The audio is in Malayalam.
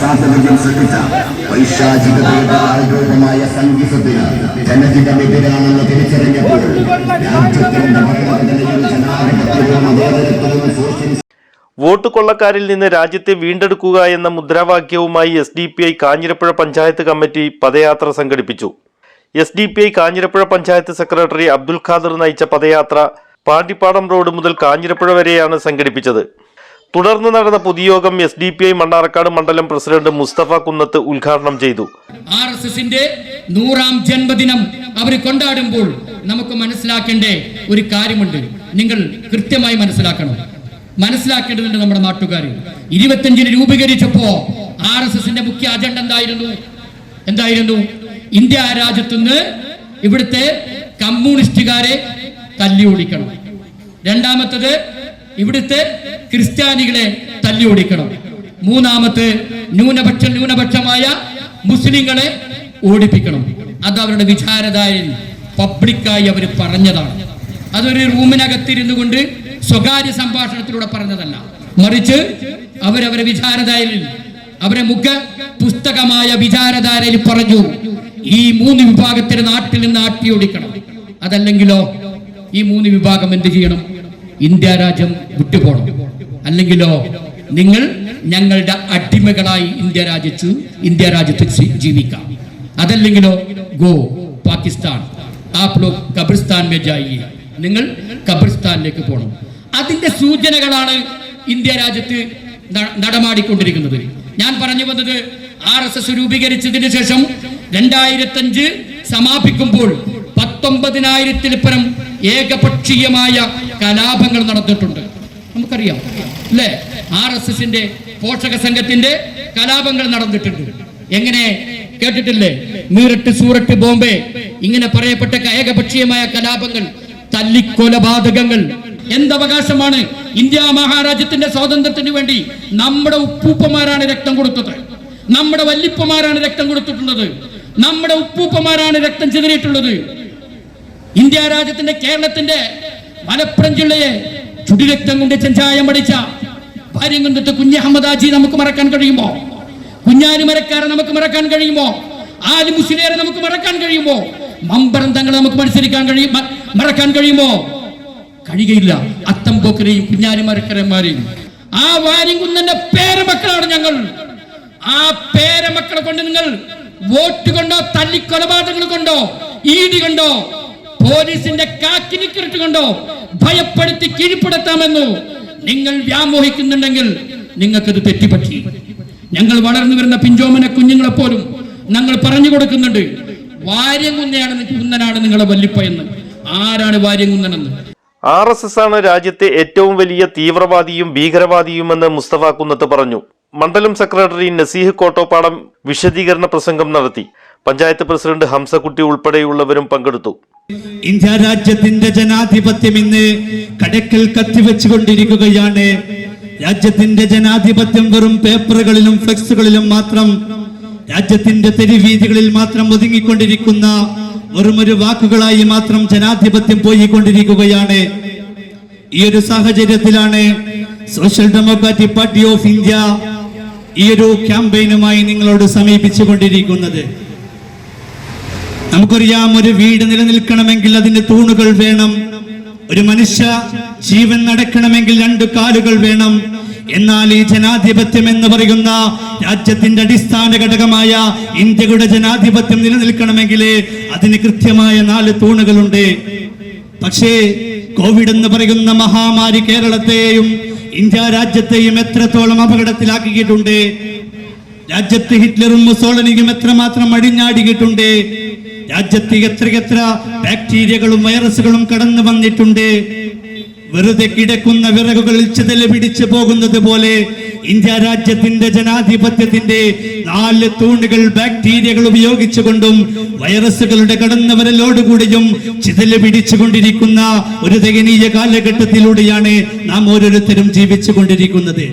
സാഹചര്യം സൃഷ്ടിച്ച വൈശാചികതയുടെ സംഗീതത്തിന് ജനഹിതമെതിരാണെന്ന് തിരിച്ചറിഞ്ഞപ്പോൾ വോട്ട് കൊള്ളക്കാരിൽ നിന്ന് രാജ്യത്തെ വീണ്ടെടുക്കുക എന്ന മുദ്രാവാക്യവുമായി S D P I Kanjirappuzha panchayat committee പദയാത്ര സംഘടിപ്പിച്ചു. S D P I Kanjirappuzha panchayat secretary Abdul Khader നയിച്ച പദയാത്ര പാണ്ടിപ്പാടം റോഡ് മുതൽ കാഞ്ഞിരപ്പുഴ വരെയാണ് സംഘടിപ്പിച്ചത്. തുടർന്ന് നടന്ന പൊതുയോഗം S D P I Mannarkkad മണ്ഡലം പ്രസിഡന്റ് മുസ്തഫ കുന്നത്ത് ഉദ്ഘാടനം ചെയ്തു. ആർ എസ് എസിന്റെ നൂറാം ജന്മദിനം അവർ കൊണ്ടാടുമ്പോൾ നമുക്ക് മനസ്സിലാക്കേണ്ട ഒരു കാര്യമുണ്ട്. നിങ്ങൾ കൃത്യമായി മനസ്സിലാക്കണം. മനസ്സിലാക്കേണ്ടതുണ്ട് നമ്മുടെ നാട്ടുകാർ ഇരുപത്തിയഞ്ചിന് രൂപീകരിച്ചപ്പോ ആർ എസ് എസിന്റെ മുഖ്യ അജണ്ട എന്തായിരുന്നു? എന്തായിരുന്നു? ഇന്ത്യ രാജ്യത്തുനിന്ന് ഇവിടുത്തെ കമ്മ്യൂണിസ്റ്റുകാരെ തല്ലി ഓടിക്കണം രണ്ടാമത്തത് ഇവിടുത്തെ ക്രിസ്ത്യാനികളെ തല്ലിയോടിക്കണം. മൂന്നാമത്തെ ന്യൂനപക്ഷ ന്യൂനപക്ഷമായ മുസ്ലിങ്ങളെ ഓടിപ്പിക്കണം. അത് അവരുടെ വിചാരധാരയിൽ പബ്ലിക്കായി അവർ പറഞ്ഞതാണ്. അതൊരു റൂമിനകത്തിരുന്നു കൊണ്ട് സ്വകാര്യ സംഭാഷണത്തിലൂടെ പറഞ്ഞതല്ല. മറിച്ച് അവരവരെ വിചാരധാരയിൽ അവരെ മുഖ പുസ്തകമായ വിചാരധാരയിൽ പറഞ്ഞു ഈ മൂന്ന് വിഭാഗത്തിന് നാട്ടിൽ നിന്ന് ആട്ടിയോടിക്കണം. അതല്ലെങ്കിലോ ഈ മൂന്ന് വിഭാഗം എന്ത് ചെയ്യണം? ഇന്ത്യ രാജ്യം വിട്ടുപോകണം അല്ലെങ്കിലോ നിങ്ങൾ ഞങ്ങളുടെ അടിമകളായി ഇന്ത്യ രാജ്യത്ത് ഇന്ത്യ രാജ്യത്ത് ജീവിക്കാം. അതല്ലെങ്കിലോ ഗോ പാകിസ്ഥാൻ ആപ് ലോഗ് കബ്രിസ്ഥാൻ മേ ജായിയെ നിങ്ങൾ കബ്രിസ്ഥാനിലേക്ക് പോകണം അതിന്റെ സൂചനകളാണ് ഇന്ത്യ രാജ്യത്ത് നടമാടിക്കൊണ്ടിരിക്കുന്നത്. ഞാൻ പറഞ്ഞു വന്നത് ആർ എസ് എസ് രൂപീകരിച്ചതിന് ശേഷം രണ്ടായിരത്തഞ്ച് സമാപിക്കുമ്പോൾ പത്തൊമ്പതിനായിരത്തിൽ പരം ഏകപക്ഷീയമായ കലാപങ്ങൾ നടന്നിട്ടുണ്ട്. നമുക്കറിയാം. അല്ലേ ആർ എസ് എസിന്റെ പോഷക സംഘത്തിന്റെ കലാപങ്ങൾ നടന്നിട്ടുണ്ട്. എങ്ങനെ? കേട്ടിട്ടില്ലേ? മീററ്റ് സൂററ്റ് ബോംബെ. ഇങ്ങനെ പറയപ്പെട്ട ഏകപക്ഷീയമായ കലാപങ്ങൾ തല്ലിക്കൊലപാതകങ്ങൾ. എന്തവകാശമാണ് ഇന്ത്യ മഹാരാജ്യത്തിന്റെ സ്വാതന്ത്ര്യത്തിന് വേണ്ടി നമ്മുടെ ഉപ്പൂപ്പമാരാണ് രക്തം കൊടുത്തത്. നമ്മുടെ വല്ലിപ്പമാരാണ് രക്തം കൊടുത്തിട്ടുള്ളത്. നമ്മുടെ ഉപ്പൂപ്പമാരാണ് രക്തം ചിതറിയിട്ടുള്ളത്. ഇന്ത്യ രാജ്യത്തിന്റെ കേരളത്തിന്റെ മലപ്പുറം ജില്ലയെ ചുടിരക്തം കൊണ്ട് ചെഞ്ചായം പഠിച്ച ഭാര്യം കണ്ടിട്ട് കുഞ്ഞ അഹമ്മദാജി നമുക്ക് മറക്കാൻ കഴിയുമോ? കുഞ്ഞാലി മരക്കാരെ നമുക്ക് മറക്കാൻ കഴിയുമോ? ആലി മുസ്ലിയരെ നമുക്ക് മറക്കാൻ കഴിയുമോ? മമ്പറം തങ്ങളെ നമുക്ക് മത്സരിക്കാൻ കഴിയും മറക്കാൻ കഴിയുമോ? കഴിയുകയില്ല. അത്തം പോക്കരെയും കുഞ്ഞാലി മരക്കരന്മാരെയും. ആ വാരിങ്കുന്നന്റെ പേരമക്കളാണ് ഞങ്ങൾ. ആ പേരമക്കളെ കൊണ്ട് നിങ്ങൾ വോട്ട് കൊണ്ടോ തല്ലിക്കൊലപാതകങ്ങൾ കൊണ്ടോ ഈടി കൊണ്ടോ പോലീസിന്റെ കാക്കിനിക്കിട്ട് കൊണ്ടോ ഭയപ്പെടുത്തി കീഴ്പ്പെടുത്താമെന്നു നിങ്ങൾ വ്യാമോഹിക്കുന്നുണ്ടെങ്കിൽ നിങ്ങൾക്കത് തെറ്റിപ്പറ്റി ഞങ്ങൾ വളർന്നു വരുന്ന പിഞ്ചോമന കുഞ്ഞുങ്ങളെ പോലും ഞങ്ങൾ പറഞ്ഞു കൊടുക്കുന്നുണ്ട്. വാര്യംകുന്നയാണ് കുന്നനാണ് നിങ്ങളെ വല്ലിപ്പ ആരാണ് വാര്യംകുന്നനെന്ന്? ആർ എസ് എസ് ആണ് രാജ്യത്തെ ഏറ്റവും വലിയ തീവ്രവാദിയും ഭീകരവാദിയുമെന്ന് മുസ്തഫ കുന്നത്ത് പറഞ്ഞു. മണ്ഡലം സെക്രട്ടറി നസീഹ് കോട്ടോപ്പാടം വിശദീകരണ പ്രസംഗം നടത്തി. പഞ്ചായത്ത് പ്രസിഡന്റ് ഹംസക്കുട്ടി ഉൾപ്പെടെയുള്ളവരും പങ്കെടുത്തു. ഇന്ത്യ രാജ്യത്തിന്റെ ജനാധിപത്യം ഇന്ന് കടക്കൽ കത്തിവെച്ചുകൊണ്ടിരിക്കുകയാണ്. രാജ്യത്തിന്റെ ജനാധിപത്യം വെറും പേപ്പറുകളിലും ഫ്ലെക്സുകളിലും മാത്രം രാജ്യത്തിന്റെ തെരുവീതികളിൽ മാത്രം ഒതുങ്ങിക്കൊണ്ടിരിക്കുന്ന വെറും ഒരു വാക്കുകളായി മാത്രം ജനാധിപത്യം പോയിക്കൊണ്ടിരിക്കുകയാണ്. ഈ ഒരു സാഹചര്യത്തിലാണ് Social Democratic Party of India ഈ ഒരു ക്യാമ്പയിനുമായി നിങ്ങളോട് സമീപിച്ചു കൊണ്ടിരിക്കുന്നത് നമുക്കറിയാം ഒരു വീട് നിലനിൽക്കണമെങ്കിൽ അതിന്റെ തൂണുകൾ വേണം. ഒരു മനുഷ്യ ജീവൻ നടക്കണമെങ്കിൽ രണ്ട് കാലുകൾ വേണം. എന്നാൽ ഈ ജനാധിപത്യം എന്ന് പറയുന്ന രാജ്യത്തിന്റെ അടിസ്ഥാന ഘടകമായ ഇന്ത്യയുടെ ജനാധിപത്യം നിലനിൽക്കണമെങ്കിൽ അതിന് കൃത്യമായ നാല് തൂണുകളുണ്ട്. പക്ഷേ കോവിഡ് എന്ന് പറയുന്ന മഹാമാരി കേരളത്തെയും ഇന്ത്യ രാജ്യത്തെയും എത്രത്തോളം അപകടത്തിലാക്കിയിട്ടുണ്ട്. രാജ്യത്ത് ഹിറ്റ്ലറും മുസോളനിയും എത്രമാത്രം അടിഞ്ഞാടിയിട്ടുണ്ട്. രാജ്യത്ത് എത്രയെത്ര ബാക്ടീരിയകളും വൈറസുകളും കടന്നു വന്നിട്ടുണ്ട്. വെറുതെ കിടക്കുന്ന വിറകുകളിൽ ചിതല പിടിച്ചു പോകുന്നത് പോലെ ഇന്ത്യ രാജ്യത്തിന്റെ ജനാധിപത്യത്തിന്റെ നാല് തൂണുകൾ ബാക്ടീരിയകൾ ഉപയോഗിച്ചുകൊണ്ടും വൈറസുകളുടെ കടന്നവരലോടുകൂടിയും ചിതൽ പിടിച്ചുകൊണ്ടിരിക്കുന്ന ഒരു ദയനീയ കാലഘട്ടത്തിലൂടെയാണ് നാം ഓരോരുത്തരും ജീവിച്ചു കൊണ്ടിരിക്കുന്നത്